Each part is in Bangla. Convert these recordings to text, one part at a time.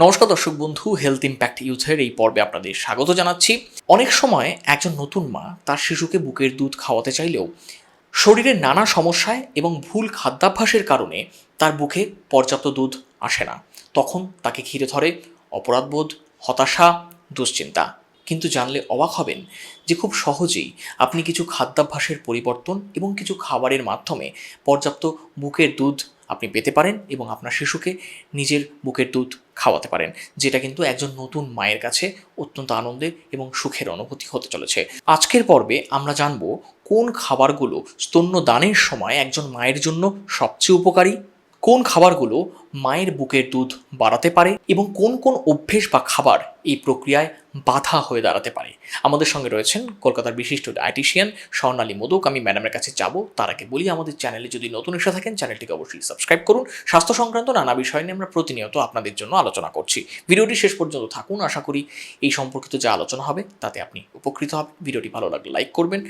নমস্কার দর্শক বন্ধু হেলথ ইম্প্যাক্ট ইউথের এই পর্বে আপনাদের স্বাগত জানাচ্ছি। অনেক সময় একজন নতুন মা তার শিশুকে বুকের দুধ খাওয়াতে চাইলেও শরীরের নানা সমস্যায় এবং ভুল খাদ্যাভ্যাসের কারণে তার বুকে পর্যাপ্ত দুধ আসে না। তখন তাকে ঘিরে ধরে অপরাধবোধ, হতাশা, দুশ্চিন্তা। কিন্তু জানলে অবাক হবেন যে খুব সহজেই আপনি কিছু খাদ্যাভ্যাসের পরিবর্তন এবং কিছু খাবারের মাধ্যমে পর্যাপ্ত বুকের দুধ আপনি পেতে পারেন এবং আপনার শিশুকে নিজের বুকের দুধ খাওয়াতে পারেন, যেটা কিন্তু একজন নতুন মায়ের কাছে অত্যন্ত আনন্দের এবং সুখের অনুভূতি হতে চলেছে। আজকের পর্বে আমরা জানব কোন খাবারগুলো স্তন্য দানের সময় একজন মায়ের জন্য সবচেয়ে উপকারী কোন খাবারগুলো মায়ের বুকের দুধ বাড়াতে পারে এবং কোন কোন অভ্যেস বা খাবার এই প্রক্রিয়ায় বাধা হয়ে দাঁড়াতে পারে? আমাদের সঙ্গে রয়েছেন কলকাতার বিশিষ্ট ডায়েটিশিয়ান স্বর্ণালী মোদক। আমি ম্যাডামের কাছে যাব, তার আগে বলি আমাদের চ্যানেলে যদি নতুন এসে থাকেন চ্যানেলটিকে অবশ্যই সাবস্ক্রাইব করুন। স্বাস্থ্য সংক্রান্ত নানা বিষয় নিয়ে আমরা প্রতিনিয়ত আপনাদের জন্য আলোচনা করছি। ভিডিওটি শেষ পর্যন্ত থাকুন। আশা করি এই সম্পর্কিত যা আলোচনা হবে, তাতে আপনি উপকৃত হবেন। ভিডিওটি ভালো লাগলে লাইক করবেন।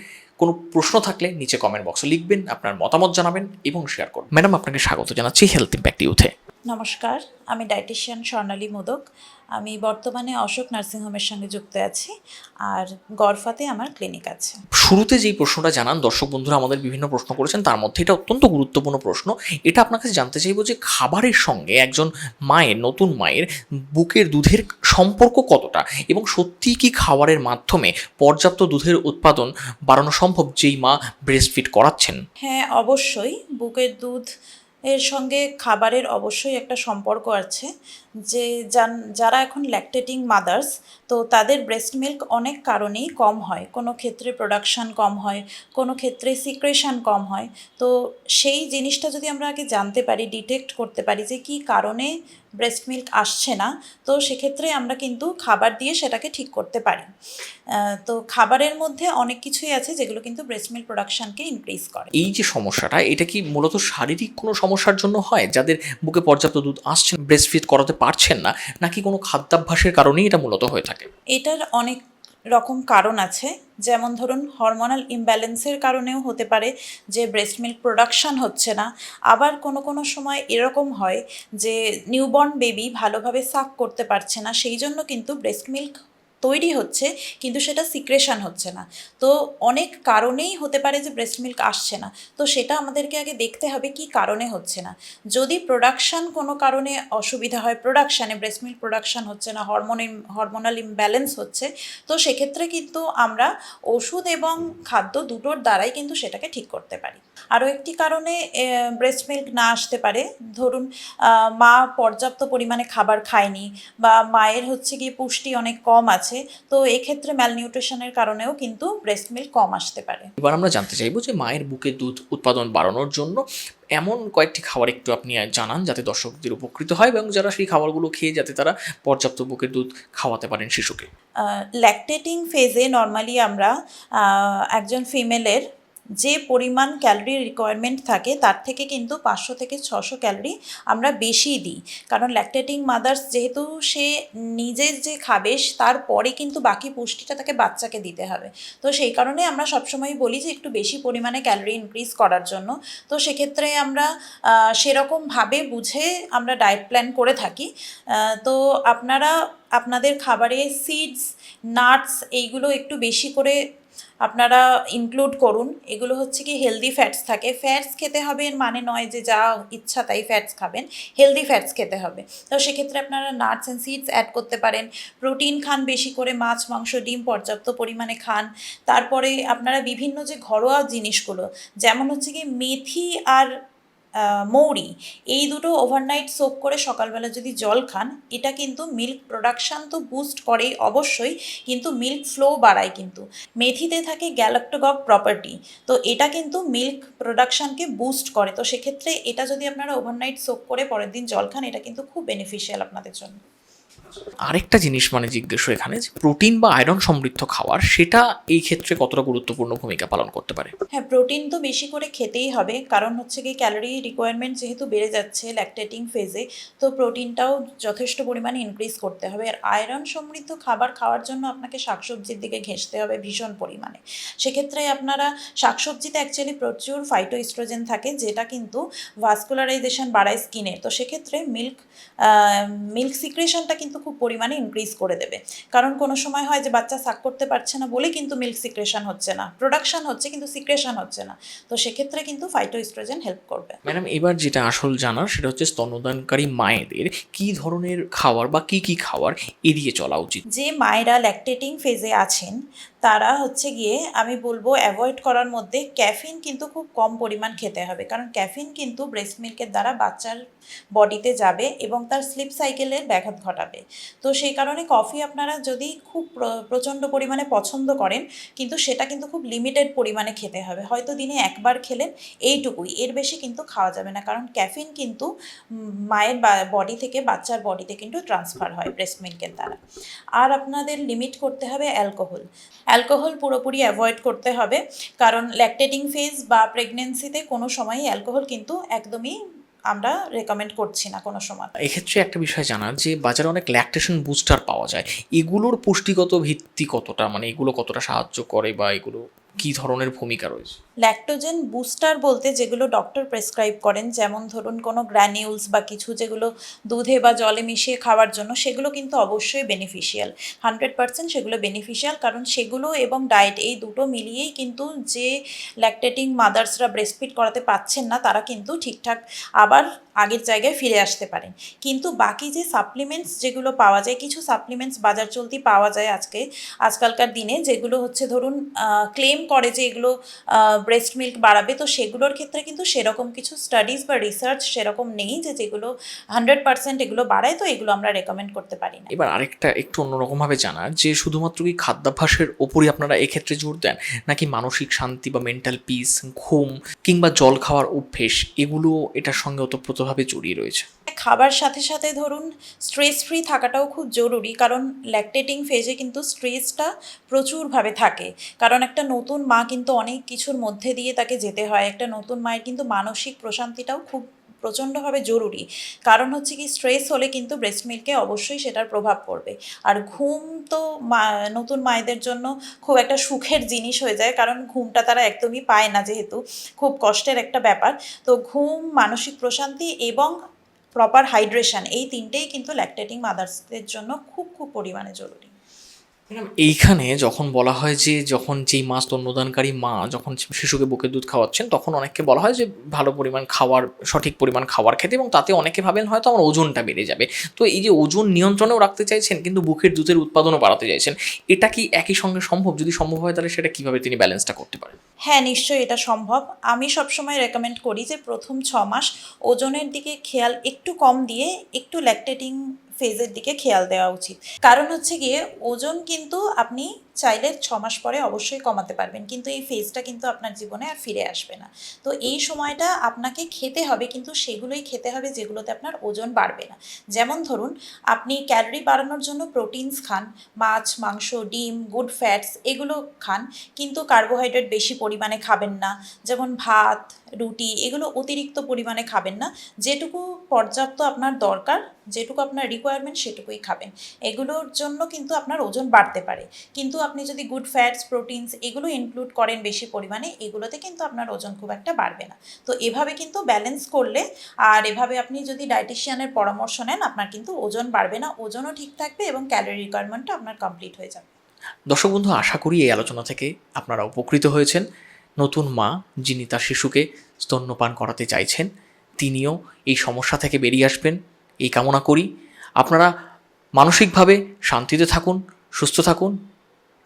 কোনো প্রশ্ন থাকলে নিচে কমেন্ট বক্সে লিখবেন, আপনার মতামত জানাবেন এবং শেয়ার করুন ম্যাডাম আপনাকে স্বাগত জানাচ্ছি হেলথ ইম্প্যাক্ট ইউথে নমস্কার আমি ডায়েটিশিয়ান স্বর্ণালী মোদক। আমি বর্তমানে অশোক নার্সিংহোমের সঙ্গে যুক্ত আছি আর গড়ফাতে আমার ক্লিনিক আছে। শুরুতে যেই প্রশ্নটা জানান দর্শক বন্ধুরা আমাদের বিভিন্ন প্রশ্ন করেছেন তার মধ্যে এটা অত্যন্ত গুরুত্বপূর্ণ প্রশ্ন। এটা আপনার কাছে জানতে চাইব যে খাবারের সঙ্গে একজন মায়ের নতুন মায়ের বুকের দুধের সম্পর্ক কতটা? এবং সত্যিই কি খাবারের মাধ্যমে পর্যাপ্ত দুধের উৎপাদন বাড়ানো সম্ভব যেই মা ব্রেস্ট ফিট করাচ্ছেন? হ্যাঁ অবশ্যই। বুকের দুধ এর সঙ্গে খাবারের অবশ্যই একটা সম্পর্ক আছে। যে যারা এখন ল্যাকটেটিং মাদার্স তো তাদের ব্রেস্ট মিল্ক অনেক কারণেই কম হয়। কোনো ক্ষেত্রে প্রোডাকশান কম হয়, কোনো ক্ষেত্রে সিক্রেশন কম হয়। তো সেই জিনিসটা যদি আমরা আগে জানতে পারি ডিটেক্ট করতে পারি যে কী কারণে ব্রেস্ট মিল্ক আসছে না, তো সেক্ষেত্রে আমরা কিন্তু খাবার দিয়ে সেটাকে ঠিক করতে পারি। তো খাবারের মধ্যে অনেক কিছুই আছে যেগুলো কিন্তু ব্রেস্ট মিল্ক প্রোডাকশানকে ইনক্রিজ করে। এই যে সমস্যাটা, এটা কি মূলত শারীরিক কোনো সমস্যার জন্য হয়? যাদের বুকে পর্যাপ্ত দুধ আসছে ব্রেস্ট ফিট করাতে পারছেন না, নাকি কোনো খাদ্যাভ্যাসের কারণেই এটা মূলত হয়ে থাকে? এটার অনেক রকম কারণ আছে। যেমন ধরুন হরমোনাল ইমব্যালেন্সের কারণেও হতে পারে যে ব্রেস্ট মিল্ক প্রোডাকশান হচ্ছে না। আবার কোনো কোনো সময় এরকম হয় যে নিউবর্ন বেবি ভালোভাবে সাক করতে পারছে না, সেই জন্য কিন্তু ব্রেস্ট মিল্ক তৈরি হচ্ছে, কিন্তু সেটা সিক্রেশন হচ্ছে না। তো অনেক কারণেই হতে পারে যে ব্রেস্ট মিল্ক আসছে না। তো সেটা আমাদেরকে আগে দেখতে হবে কি কারণে হচ্ছে না। যদি প্রোডাকশান কোনো কারণে অসুবিধা হয় প্রোডাকশানে ব্রেস্ট মিল্ক প্রোডাকশান হচ্ছে না হরমোন হরমোনাল ইমব্যালেন্স হচ্ছে, তো সেক্ষেত্রে কিন্তু আমরা ওষুধ এবং খাদ্য দুটোর দ্বারাই কিন্তু সেটাকে ঠিক করতে পারি। আরও একটি কারণে ব্রেস্ট মিল্ক না আসতে পারে। ধরুন মা পর্যাপ্ত পরিমাণে খাবার খায়নি বা মায়ের হচ্ছে গিয়ে পুষ্টি অনেক কম আছে তো এক্ষেত্রে ম্যালনিউট্রিশনের কারণেও কিন্তু ব্রেস্ট মিল্ক কম আসতে পারে। এবার আমরা জানতে চাইব যে মায়ের বুকে দুধ উৎপাদন বাড়ানোর জন্য এমন কয়েকটি খাবার একটু আপনি জানান যাতে দর্শকদের উপকৃত হয় এবং যারা সেই খাবারগুলো খেয়ে যাতে তারা পর্যাপ্ত বুকের দুধ খাওয়াতে পারেন শিশুকে। ল্যাকটেটিং ফেজে নর্মালি আমরা একজন ফিমেলের যে পরিমাণ ক্যালোরি রিকোয়ারমেন্ট থাকে, তার থেকে কিন্তু পাঁচশো থেকে ছশো ক্যালোরি আমরা বেশি দিই। কারণ ল্যাকটেটিং মাদার্স যেহেতু সে নিজের যে খাবে তারপরে কিন্তু বাকি পুষ্টিটা তাকে বাচ্চাকে দিতে হবে। তো সেই কারণে আমরা সবসময় বলি যে একটু বেশি পরিমাণে ক্যালোরি ইনক্রিজ করার জন্য। তো সেক্ষেত্রে আমরা সেরকমভাবে বুঝে আমরা ডায়েট প্ল্যান করে থাকি। তো আপনারা আপনাদের খাবারে সিডস নাটস এইগুলো একটু বেশি করে আপনারা ইনক্লুড করুন। এগুলো হচ্ছে কি হেলদি ফ্যাটস থাকে। ফ্যাটস খেতে হবে এর মানে নয় যে যা ইচ্ছা তাই ফ্যাটস খাবেন। হেলদি ফ্যাটস খেতে হবে। তো সেক্ষেত্রে আপনারা নাটস অ্যান্ড সিডস অ্যাড করতে পারেন। প্রোটিন খান বেশি করে, মাছ, মাংস, ডিম পর্যাপ্ত পরিমাণে খান। তারপরে আপনারা বিভিন্ন যে ঘরোয়া জিনিসগুলো, যেমন হচ্ছে কি মেথি আর মৌরি, এই দুটো ওভারনাইট সোপ করে সকালবেলা যদি জল খান, এটা কিন্তু মিল্ক প্রোডাকশান তো বুস্ট করেই অবশ্যই, কিন্তু মিল্ক ফ্লো বাড়ায় কিন্তু। মেথিতে থাকে গ্যালাক্টোগক প্রপার্টি তো এটা কিন্তু মিল্ক প্রোডাকশানকে বুস্ট করে। তো সেক্ষেত্রে এটা যদি আপনারা ওভারনাইট সোপ করে পরের দিন জল খান, এটা কিন্তু খুব বেনিফিশিয়াল আপনাদের জন্য। আরেকটা জিনিস মানে জিজ্ঞেস এখানে যে প্রোটিন বা আয়রন সমৃদ্ধ খাবার সেটা এই ক্ষেত্রে কতটা গুরুত্বপূর্ণ ভূমিকা পালন করতে পারে? হ্যাঁ প্রোটিন তো বেশি করে খেতেই হবে। কারণ হচ্ছে কি, ক্যালোরি রিকোয়ারমেন্ট যেহেতু বেড়ে যাচ্ছে ল্যাকটেটিং ফেজে তো প্রোটিনটাও যথেষ্ট পরিমাণে ইনক্রিজ করতে হবে। আর আয়রন সমৃদ্ধ খাবার খাওয়ার জন্য আপনাকে শাকসবজির দিকে ঘেঁষতে হবে ভীষণ পরিমাণে। সেক্ষেত্রে আপনারা শাকসবজিতে অ্যাকচুয়ালি প্রচুর ফাইটো ইস্ট্রোজেন থাকে, যেটা কিন্তু ভাস্কুলারাইজেশন বাড়ায় স্কিনের তো সেক্ষেত্রে মিল্ক মিল্ক সিক্রেশনটা কিন্তু খুব পরিমাণে ইনক্রিজ করে দেবে। কারণ কোনো সময় হয় যে বাচ্চা সাক করতে পারছে না বলে কিন্তু মিল্ক সিক্রেশন হচ্ছে না। প্রোডাকশন হচ্ছে কিন্তু সিক্রেশন হচ্ছে না। তো সেক্ষেত্রে কিন্তু ফাইটোইস্ট্রোজেন হেল্প করবে। ম্যাডাম এবার যেটা আসল জানার সেটা হচ্ছে স্তন্যদানকারী মায়েদের কি ধরনের খাবার বা কি কি খাবার এড়িয়ে চলা উচিত? যে মায়েরা ল্যাকটেটিং ফেজে আছেন তারা হচ্ছে গিয়ে আমি বলব অ্যাভয়েড করার মধ্যে ক্যাফিন কিন্তু খুব কম পরিমাণ খেতে হবে। কারণ ক্যাফিন কিন্তু ব্রেস্ট মিল্কের দ্বারা বাচ্চার বডিতে যাবে এবং তার স্লিপ সাইকেলের ব্যাঘাত ঘটাবে। তো সেই কারণে কফি আপনারা যদি খুব প্র- প্রচণ্ড পরিমাণে পছন্দ করেন, কিন্তু সেটা কিন্তু খুব লিমিটেড পরিমাণে খেতে হবে। হয়তো দিনে একবার খেলেন, এইটুকুই। এর বেশি কিন্তু খাওয়া যাবে না। কারণ ক্যাফিন কিন্তু মায়ের বডি থেকে, বাচ্চার বডিতে কিন্তু ট্রান্সফার হয় ব্রেস্ট মিল্কের দ্বারা। আর আপনাদের লিমিট করতে হবে অ্যালকোহল অ্যালকোহল পুরোপুরি অ্যাভয়েড করতে হবে। কারণ ল্যাকটেটিং ফেজ বা প্রেগনেন্সিতে কোনো সময়ই অ্যালকোহল কিন্তু একদমই আমরা রেকমেন্ড করছি না কোনো সময়। এক্ষেত্রে একটা বিষয় জানার যে, বাজারে অনেক ল্যাকটেশন বুস্টার পাওয়া যায়। এগুলোর পুষ্টিগত ভিত্তি কতটা? মানে এগুলো কতটা সাহায্য করে বা এগুলো কি ধরনের ভূমিকা রয়েছে? ল্যাকটোজেন বুস্টার বলতে যেগুলো ডক্টর প্রেসক্রাইব করেন, যেমন ধরুন কোনো গ্র্যানিউলস বা কিছু যেগুলো দুধে বা জলে মিশিয়ে খাওয়ার জন্য, সেগুলো কিন্তু অবশ্যই বেনিফিশিয়াল হান্ড্রেড পার্সেন্ট সেগুলো বেনিফিশিয়াল কারণ সেগুলো এবং ডায়েট এই দুটো মিলিয়েই কিন্তু যে ল্যাকটেটিং মাদার্সরা ব্রেস্টফিড করাতে পাচ্ছেন না, তারা কিন্তু ঠিকঠাক আবার আগের জায়গায় ফিরে আসতে পারেন। কিন্তু বাকি যে সাপ্লিমেন্টস যেগুলো পাওয়া যায়, কিছু সাপ্লিমেন্টস বাজার চলতি পাওয়া যায় আজকে, আজকালকার দিনে, যেগুলো হচ্ছে ধরুন ক্লেম করে যে এগুলো ব্রেস্ট মিল্ক বাড়াবে তো সেগুলোর ক্ষেত্রে কিন্তু সেরকম কিছু স্টাডিজ বা রিসার্চ সেরকম নেই যে যেগুলো হান্ড্রেড পার্সেন্ট এগুলো বাড়ায় তো এগুলো আমরা রেকমেন্ড করতে পারি না। এবার আরেকটা একটু অন্যরকমভাবে জানার যে শুধুমাত্র কি খাদ্যাভ্যাসের ওপরই আপনারা এক্ষেত্রে জোর দেন নাকি মানসিক শান্তি বা মেন্টাল পিস ঘুম কিংবা জল খাওয়ার অভ্যেস এগুলো এটার সঙ্গে ওতপ্রোতভাবে জড়িয়ে রয়েছে? খাবার সাথে সাথে ধরুন স্ট্রেস ফ্রি থাকাটাও খুব জরুরি কারণ ল্যাকটেটিং ফেজে কিন্তু স্ট্রেসটা প্রচুরভাবে থাকে। কারণ একটা নতুন মা কিন্তু অনেক কিছুর মধ্যে দিয়ে তাকে যেতে হয়। একটা নতুন মায়ের কিন্তু মানসিক প্রশান্তিটাও খুব প্রচণ্ডভাবে জরুরি। কারণ হচ্ছে কি স্ট্রেস হলে কিন্তু ব্রেস্ট মিল্কে অবশ্যই সেটার প্রভাব পড়বে। আর ঘুম তো নতুন মায়েদের জন্য খুব একটা সুখের জিনিস হয়ে যায়। কারণ ঘুমটা তারা একদমই পায় না যেহেতু। খুব কষ্টের একটা ব্যাপার। তো ঘুম, মানসিক প্রশান্তি এবং প্রপার হাইড্রেশন এই তিনটেই কিন্তু ল্যাকটেটিং মাদার্সদের জন্য খুব খুব পরিমাণে জরুরি। এইখানে যখন বলা হয় যে, যখন যেই মা স্তন্যদানকারী মা যখন শিশুকে বুকের দুধ খাওয়াচ্ছেন, তখন অনেককে বলা হয় যে, ভালো পরিমাণ খাওয়ার, সঠিক পরিমাণ খাওয়ার খেতে এবং তাতে অনেকে ভাবেন হয়তো আমার ওজনটা বেড়ে যাবে। তো এই যে ওজন নিয়ন্ত্রণেও রাখতে চাইছেন, কিন্তু বুকের দুধের উৎপাদনও বাড়াতে চাইছেন, এটা কি একই সঙ্গে সম্ভব? যদি সম্ভব হয় তাহলে সেটা কীভাবে তিনি ব্যালেন্সটা করতে পারেন? হ্যাঁ নিশ্চয়ই এটা সম্ভব। আমি সবসময় রেকমেন্ড করি যে, প্রথম ছ মাস ওজনের দিকে খেয়াল একটু কম দিয়ে একটু ল্যাকটেটিং ফেজের দিকে খেয়াল দেওয়া উচিত। কারণ হচ্ছে গিয়ে ওজন কিন্তু আপনি চাইলে ছ মাস পরে অবশ্যই কমাতে পারবেন। কিন্তু এই ফেজটা কিন্তু আপনার জীবনে আর ফিরে আসবে না। তো এই সময়টা আপনাকে খেতে হবে, কিন্তু সেগুলোই খেতে হবে যেগুলোতে আপনার ওজন বাড়বে না। যেমন ধরুন, আপনি ক্যালোরি বাড়ানোর জন্য প্রোটিনস খান, মাছ, মাংস, ডিম গুড ফ্যাটস এগুলো খান, কিন্তু কার্বোহাইড্রেট বেশি পরিমাণে খাবেন না। যেমন ভাত, রুটি এগুলো অতিরিক্ত পরিমাণে খাবেন না। যেটুকু পর্যাপ্ত আপনার দরকার, যেটুকু আপনার রিকোয়ারমেন্ট সেটুকুই খাবেন। এগুলোর জন্য কিন্তু আপনার ওজন বাড়তে পারে। কিন্তু আপনি যদি গুড ফ্যাটস প্রোটিনস এগুলো ইনক্লুড করেন বেশি পরিমাণে, এগুলোতে কিন্তু আপনার ওজন খুব একটা বাড়বে না। তো এভাবে কিন্তু ব্যালেন্স করলে, আর এভাবে আপনি যদি ডায়েটিশিয়ানের পরামর্শ নেন, আপনার কিন্তু ওজন বাড়বে না, ওজনও ঠিক থাকবে এবং ক্যালোরি রিকোয়ারমেন্টটা আপনার কমপ্লিট হয়ে যাবে। দর্শক বন্ধু, আশা করি এই আলোচনা থেকে আপনারা উপকৃত হয়েছেন। নতুন মা, যিনি তার শিশুকে স্তন্যপান করাতে চাইছেন, তিনিও এই সমস্যা থেকে বেরিয়ে আসবেন। এই কামনা করি। আপনারা মানসিকভাবে শান্তিতে থাকুন, সুস্থ থাকুন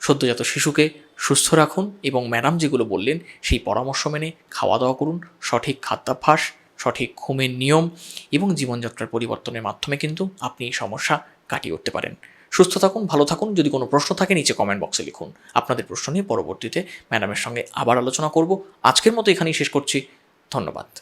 সদ্যজাত শিশুকে সুস্থ রাখুন এবং ম্যাডাম যেগুলো বললেন, সেই পরামর্শ মেনে খাওয়া দাওয়া করুন, সঠিক খাদ্যাভ্যাস, সঠিক ঘুমের নিয়ম এবং জীবনযাত্রার পরিবর্তনের মাধ্যমে কিন্তু আপনি এই সমস্যা কাটিয়ে উঠতে পারেন। সুস্থ থাকুন, ভালো থাকুন, যদি কোনো প্রশ্ন থাকে নিচে কমেন্ট বক্সে লিখুন। আপনাদের প্রশ্ন নিয়ে পরবর্তীতে ম্যাডামের সঙ্গে আবার আলোচনা করব। আজকের মতো এখানেই শেষ করছি। ধন্যবাদ।